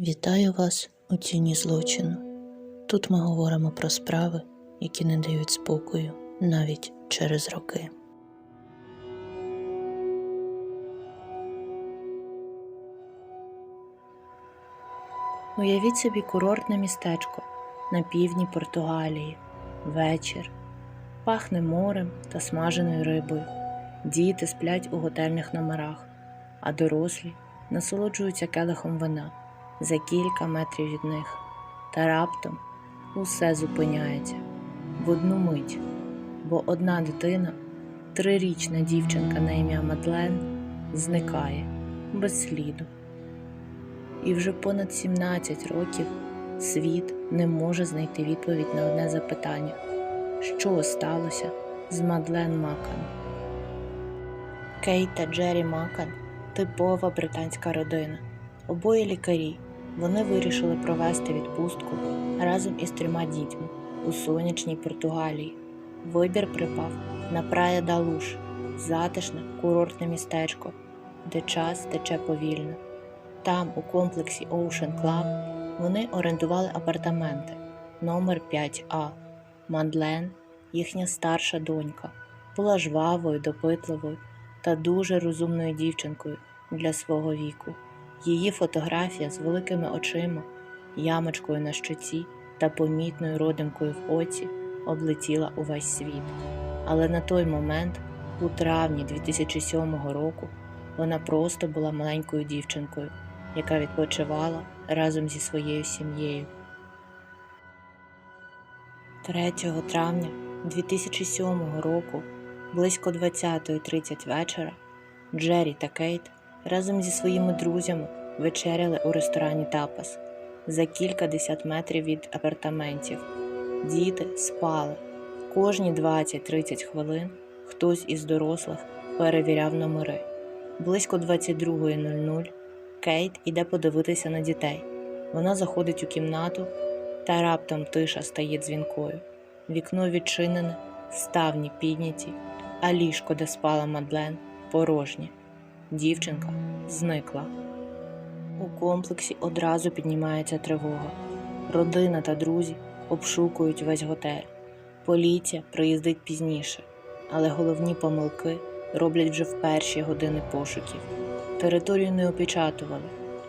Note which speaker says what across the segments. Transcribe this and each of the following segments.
Speaker 1: Вітаю вас у тіні злочину. Тут ми говоримо про справи, які не дають спокою навіть через роки. Уявіть собі курортне містечко на півдні Португалії. Вечір. Пахне морем та смаженою рибою. Діти сплять у готельних номерах, а дорослі насолоджуються келихом вина за кілька метрів від них. Та раптом усе зупиняється в одну мить, бо одна дитина, трирічна дівчинка на ім'я Мадлен, зникає без сліду. І вже понад 17 років світ не може знайти відповідь на одне запитання: що сталося з Мадлен Макан? Кейт та Джері Макан типова британська родина. Обоє лікарі. Вони вирішили провести відпустку разом із трьома дітьми у сонячній Португалії. Вибір припав на Прая Далуш, затишне курортне містечко, де час тече повільно. Там, у комплексі Ocean Club, вони орендували апартаменти номер 5А. Мандлен, їхня старша донька, була жвавою, допитливою та дуже розумною дівчинкою для свого віку. Її фотографія з великими очима, ямочкою на щоці та помітною родимкою в оці облетіла увесь світ. Але на той момент, у травні 2007 року, вона просто була маленькою дівчинкою, яка відпочивала разом зі своєю сім'єю. 3 травня 2007 року, близько 20.30 вечора, Джері та Кейт разом зі своїми друзями вечеряли у ресторані Тапас за кількадесят метрів від апартаментів. Діти спали. Кожні 20-30 хвилин хтось із дорослих перевіряв номери. Близько 22.00 Кейт іде подивитися на дітей. Вона заходить у кімнату, та раптом тиша стає дзвінкою. Вікно відчинене, ставні підняті, а ліжко, де спала Мадлен, порожнє. Дівчинка зникла. У комплексі одразу піднімається тривога. Родина та друзі обшукують весь готель. Поліція приїздить пізніше, але головні помилки роблять вже в перші години пошуків. Територію не опечатували.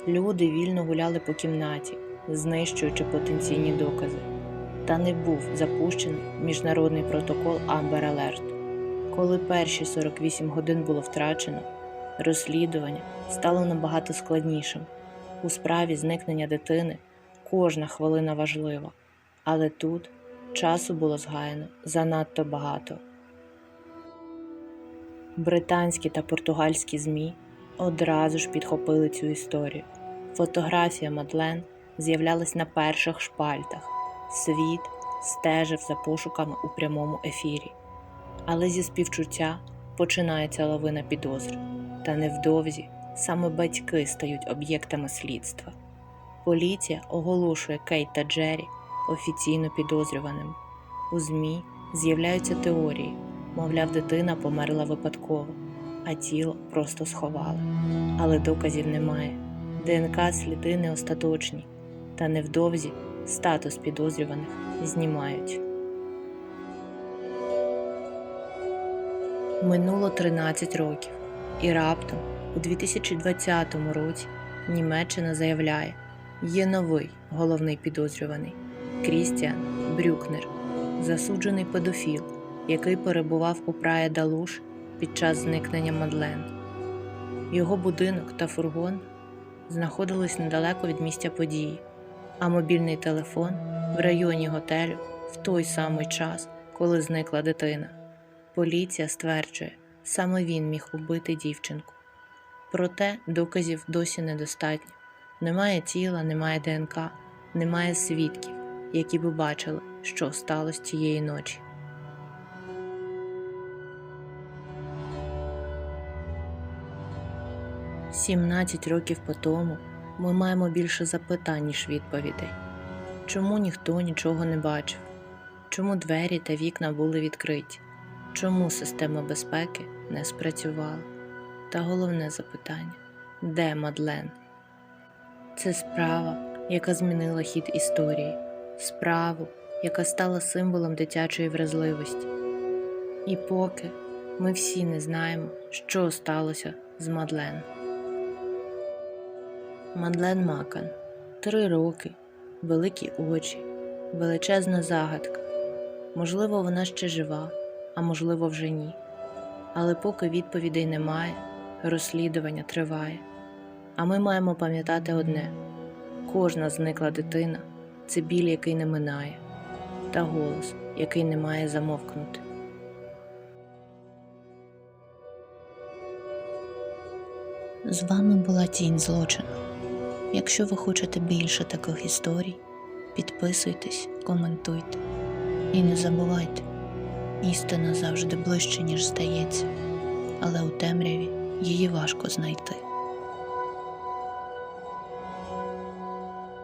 Speaker 1: Люди вільно гуляли по кімнаті, знищуючи потенційні докази. Та не був запущений міжнародний протокол Amber Alert. Коли перші 48 годин було втрачено, розслідування стало набагато складнішим. У справі зникнення дитини кожна хвилина важлива, але тут часу було згаяно занадто багато. Британські та португальські ЗМІ одразу ж підхопили цю історію. Фотографія Мадлен з'являлась на перших шпальтах. Світ стежив за пошуками у прямому ефірі. Але зі співчуття починається лавина підозр, та невдовзі саме батьки стають об'єктами слідства. Поліція оголошує Кейт та Джері офіційно підозрюваними. У ЗМІ з'являються теорії, мовляв, дитина померла випадково, а тіло просто сховали. Але доказів немає. ДНК сліди не остаточні, та невдовзі статус підозрюваних знімають. Минуло 13 років, і раптом, у 2020 році, Німеччина заявляє, є новий головний підозрюваний Крістіан Брюкнер, засуджений педофіл, який перебував у Прая Далуш під час зникнення Мадлен. Його будинок та фургон знаходились недалеко від місця події, а мобільний телефон в районі готелю в той самий час, коли зникла дитина. Поліція стверджує, саме він міг убити дівчинку. Проте доказів досі недостатньо. Немає тіла, немає ДНК, немає свідків, які би бачили, що сталося цієї ночі. Сімнадцять років по тому ми маємо більше запитань, ніж відповідей. Чому ніхто нічого не бачив? Чому двері та вікна були відкриті? Чому система безпеки не спрацювала? Та головне запитання де Мадлен? Це справа, яка змінила хід історії, справу, яка стала символом дитячої вразливості. І поки ми всі не знаємо, що сталося з Мадлен. Мадлен Макан. Три роки, великі очі, величезна загадка. Можливо, вона ще жива, а можливо, вже ні. Але поки відповідей немає, розслідування триває. А ми маємо пам'ятати одне: кожна зникла дитина це біль, який не минає, та голос, який не має замовкнути. З вами була Тінь злочину. Якщо ви хочете більше таких історій, підписуйтесь, коментуйте і не забувайте, істина завжди ближче, ніж здається, але у темряві її важко знайти.